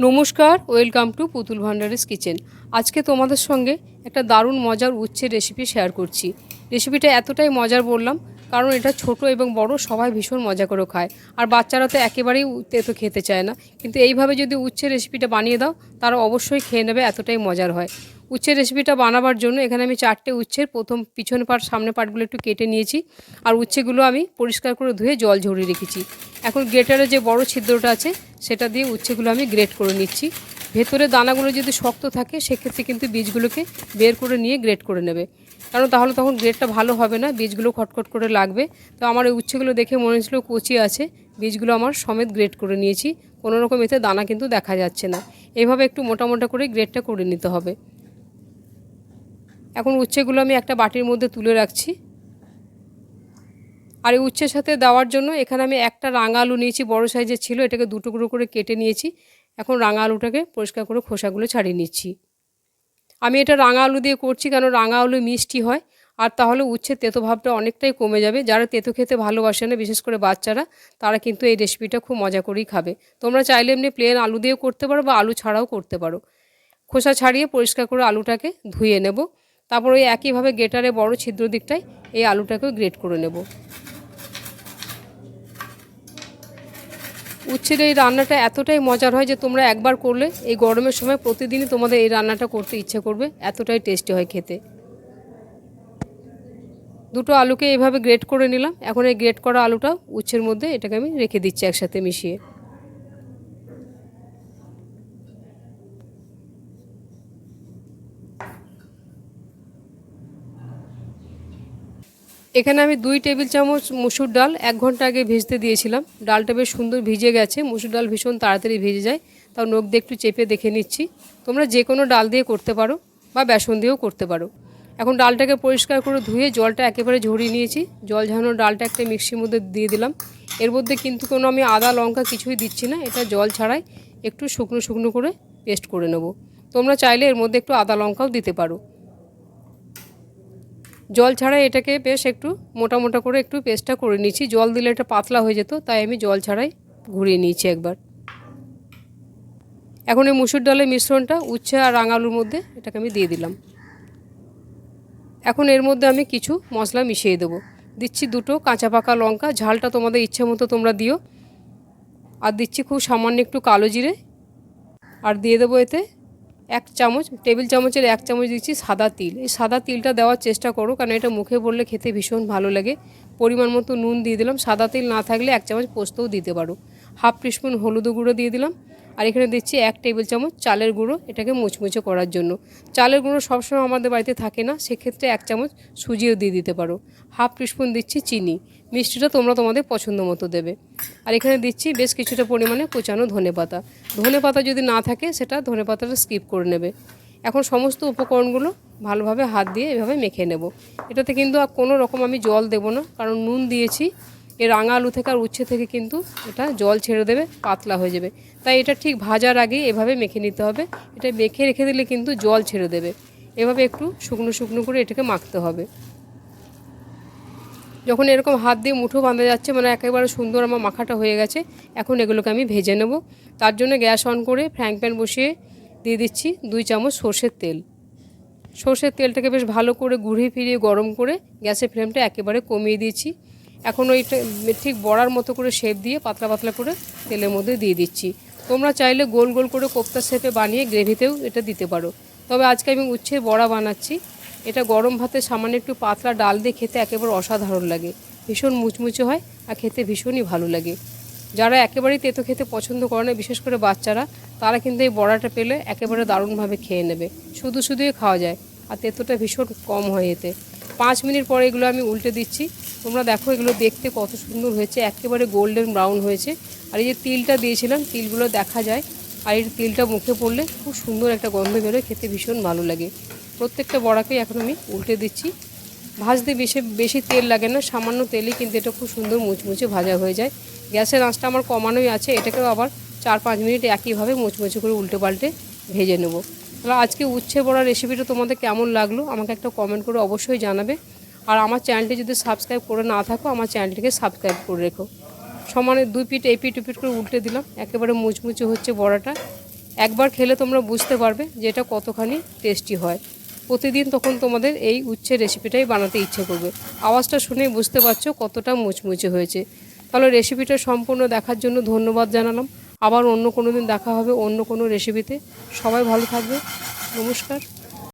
নমস্কার welcome to পুতুল ভান্ডারিস kitchen আজকে তোমাদের সঙ্গে একটা দারুণ মজার উচ্ছের রেসিপি শেয়ার করছি। রেসিপিটা এতটাই মজার বললাম কারণ এটা ছোট এবং বড়, সবাই ভীষণ মজা করে খায়। আর বাচ্চারা তো একেবারেই তেতো খেতে চায় না। কিন্তু এইভাবে যদি উচ্ছের রেসিপিটা বানিয়ে দাও, তারা অবশ্যই খেয়ে নেবে, এতটাই মজার হয়। উচ্ছের রেসিপিটা বানাবার জন্য এখানে আমি চারটে উচ্ছের, প্রথম পিছনে পাট, সামনে পাটগুলো একটু কেটে নিয়েছি। আর উচ্ছেগুলো আমি পরিষ্কার করে ধুয়ে জল ঝরিয়ে রেখেছি। এখন গ্রেটারে যে বড় ছিদ্রটা আছে, সেটা দিয়ে উচ্ছেগুলো আমি গ্রেট করে নিচ্ছি। ভেতরে দানাগুলো যদি শক্ত থাকে, সেক্ষেত্রে কিন্তু বীজগুলোকে বের করে নিয়ে গ্রেট করে নেবে। কারণ তাহলে তখন গ্রেডটা ভালো হবে না, বীজগুলো খটখট করে লাগবে। তো আমার এই উচ্ছেগুলো দেখে মনে হচ্ছিল কচি আছে, বীজগুলো আমার সমেত গ্রেড করে নিয়েছি। কোনো রকম এতে দানা কিন্তু দেখা যাচ্ছে না। এইভাবে একটু মোটা মোটা করে গ্রেডটা করে নিতে হবে। এখন উচ্ছেগুলো আমি একটা বাটির মধ্যে তুলে রাখছি। আর এই উচ্ছের সাথে দেওয়ার জন্য এখানে আমি একটা রাঙা আলু নিয়েছি, বড় সাইজের ছিল, এটাকে দু টুকরো করে কেটে নিয়েছি। এখন রাঙা আলুটাকে পরিষ্কার করে খোসাগুলো ছাড়িয়ে নিচ্ছি। আমি এটা রাঙা আলু দিয়ে করছি কেন রাঙা আলু মিষ্টি হয়, আর তাহলে উচ্ছে তেতো ভাবটা অনেকটাই কমে যাবে। যারা তেতো খেতে ভালোবাসে না, বিশেষ করে বাচ্চারা, তারা কিন্তু এই রেসিপিটা খুব মজা করেই খাবে। তোমরা চাইলে এমনি প্লেন আলু দিয়েও করতে পারো বা আলু ছাড়াও করতে পারো। খোসা ছাড়িয়ে পরিষ্কার করে আলুটাকে ধুয়ে নেব। তারপর ওই একইভাবে গেটারে বড় ছিদ্র দিকটায় এই আলুটাকেও গ্রেট করে নেব। উচ্ছের এই রান্নাটা এতটাই মজার হয় যে তোমরা একবার করলে এই গরমের সময় প্রতিদিনই তোমাদের এই রান্নাটা করতে ইচ্ছে করবে, এতটাই টেস্টি হয় খেতে। দুটো আলুকে এভাবে গ্রেট করে নিলাম। এখন এই গ্রেট করা আলুটা উচ্ছের মধ্যে এটাকে আমি রেখে দিচ্ছি একসাথে মিশিয়ে। এখানে আমি দুই টেবিল চামচ মুসুর ডাল এক ঘণ্টা আগে ভিজতে দিয়েছিলাম। ডালটা বেশ সুন্দর ভিজে গেছে। মুসুর ডাল ভীষণ তাড়াতাড়ি ভিজে যায়। তাও নখ দিয়ে একটু চেপে দেখে নিচ্ছি। তোমরা যে কোনো ডাল দিয়ে করতে পারো বা বেসন দিয়েও করতে পারো। এখন ডালটাকে পরিষ্কার করে ধুয়ে জলটা একেবারে ঝরিয়ে নিয়েছি। জল ঝরানো ডালটা একটা মিক্সির মধ্যে দিয়ে দিলাম। এর মধ্যে কিন্তু কোনো আমি আদা, লঙ্কা কিছুই দিচ্ছি না। এটা জল ছাড়াই একটু শুকনো শুকনো করে পেস্ট করে নেব। তোমরা চাইলে এর মধ্যে একটু আদা, লঙ্কাও দিতে পারো। জল ছাড়াই এটাকে বেশ একটু মোটা মোটা করে একটু পেস্টটা করে নিয়েছি জল দিলে এটা পাতলা হয়ে যেত, তাই আমি জল ছাড়াই ঘুরিয়ে নিয়েছি একবার। এখন এই মুসুর ডালের মিশ্রণটা উচ্ছে আর রাঙালুর মধ্যে এটাকে আমি দিয়ে দিলাম। এখন এর মধ্যে আমি কিছু মশলা মিশিয়ে দেবো। দিচ্ছি দুটো কাঁচা পাকা লঙ্কা, ঝালটা তোমাদের ইচ্ছে মতো তোমরা দিও। আর দিচ্ছি খুব সামান্য একটু কালো জিরে। আর দিয়ে দেবো এতে এক চামচ টেবিল চামচের এক চামচ দিচ্ছি সাদা তিল। এই সাদা তিলটা দেওয়ার চেষ্টা করো, কারণ এটা মুখে পড়লে খেতে ভীষণ ভালো লাগে। পরিমাণ মতো নুন দিয়ে দিলাম। সাদা তিল না থাকলে এক চামচ পোস্তও দিতে পারো। হাফ টিস্পুন হলুদ গুঁড়ো দিয়ে দিলাম। আর এখানে দিচ্ছি এক টেবিল চামচ চালের গুঁড়ো এটাকে মুচমুচে করার জন্য। চালের গুঁড়ো সবসময় আমাদের বাড়িতে থাকে না, সেক্ষেত্রে এক চামচ সুজিও দিয়ে দিতে পারো। হাফ টিস্পুন দিচ্ছি চিনি, মিষ্টিটা তোমরা তোমাদের পছন্দ মতো দেবে। আর এখানে দিচ্ছি বেশ কিছুটা পরিমাণে কোচানো ধনে পাতা। ধনে পাতা যদি না থাকে, সেটা ধনে পাতাটা স্কিপ করে নেবে। এখন সমস্ত উপকরণগুলো ভালোভাবে হাত দিয়ে এভাবে মেখে নেব। এটাতে কিন্তু আর কোনো রকম আমি জল দেব না, কারণ নুন দিয়েছি। এর রাঙা আলু থেকে আর উচ্ছে থেকে কিন্তু এটা জল ছেড়ে দেবে, পাতলা হয়ে যাবে। তাই এটা ঠিক ভাজার আগেই এভাবে মেখে নিতে হবে। এটা মেখে রেখে দিলে কিন্তু জল ছেড়ে দেবে। এভাবে একটু শুকনো শুকনো করে এটাকে মাখতে হবে। যখন এরকম হাত দিয়ে মুঠো বাঁধা যাচ্ছে মানে একেবারে সুন্দর আমার মাখাটা হয়ে গেছে, এখন এগুলোকে আমি ভেজে নেব। তার জন্য গ্যাস অন করে ফ্র্যাঙ্ক প্যান বসিয়ে দিয়ে দিচ্ছি দুই চামচ সর্ষের তেল। সর্ষের তেলটাকে বেশ ভালো করে ঘুরিয়ে ফিরিয়ে গরম করে গ্যাসের ফ্লেমটা একেবারে কমিয়ে দিয়েছি। এখন ওইটা ঠিক বড়ার মতো করে শেপ দিয়ে পাতলা পাতলা করে তেলের মধ্যে দিয়ে দিচ্ছি। তোমরা চাইলে গোল গোল করে কোপ্তা শেপে বানিয়ে গ্রেভিতেও এটা দিতে পারো। তবে আজকে আমি উচ্ছে বড়া বানাচ্ছি। এটা গরম ভাতে সামান্য একটু পাতলা ডাল দিয়ে খেতে একেবারে অসাধারণ লাগে। ভীষণ মুচমুচে হয় আর খেতে ভীষণই ভালো লাগে। যারা একেবারেই তেতো খেতে পছন্দ করে না, বিশেষ করে বাচ্চারা, তারা কিন্তু এই বড়াটা পেলে একেবারে দারুণভাবে খেয়ে নেবে। শুধু শুধুই খাওয়া যায়। আর তেতোটা ভীষণ কম হয় এতে। পাঁচ মিনিট পরে এগুলো আমি উল্টে দিচ্ছি। তোমরা দেখো এগুলো দেখতে কত সুন্দর হয়েছে, একেবারে গোল্ডেন ব্রাউন হয়েছে। আর এই যে তিলটা দিয়েছিলাম, তিলগুলো দেখা যায়। আর এই তিলটা মুখে পড়লে খুব সুন্দর একটা গন্ধ বেরোয়, খেতে ভীষণ ভালো লাগে। প্রত্যেকটা বড়াকেই এখন আমি উল্টে দিচ্ছি। ভাজতে বেশি বেশি তেল লাগে না, সামান্য তেলেই কিন্তু এটা খুব সুন্দর মুচমুচে ভাজা হয়ে যায়। গ্যাসের আঁচটা আমার কমানোই আছে, এটাকেও আবার চার পাঁচ মিনিট একইভাবে মুচমুচে করে উল্টে পাল্টে ভেজে নেব। তাহলে আজকে উচ্ছে বড়া রেসিপিটা তোমাদের কেমন লাগল আমাকে একটা কমেন্ট করে অবশ্যই জানাবে। আর আমার চ্যানেলটি যদি সাবস্ক্রাইব করে না থাকো, আমার চ্যানেলটিকে সাবস্ক্রাইব করে রেখো। সমানে দুই পিট এপিট উপিট করে উল্টে দিলাম। একেবারে মুচমুচে হচ্ছে বড়াটা। একবার খেলে তোমরা বুঝতে পারবে যে এটা কতখানি টেস্টি হয়। প্রতিদিন তখন তোমাদের এই উচ্ছে রেসিপিটাই বানাতে ইচ্ছে করবে। আওয়াজটা শুনে বুঝতে পারছ কতটা মুচমুচে হয়েছে। তাহলে রেসিপিটা সম্পূর্ণ দেখার জন্য ধন্যবাদ জানালাম। আবার অন্য কোনো দিন দেখা হবে অন্য কোনো রেসিপিতে সবাই ভালো থাকবে। নমস্কার।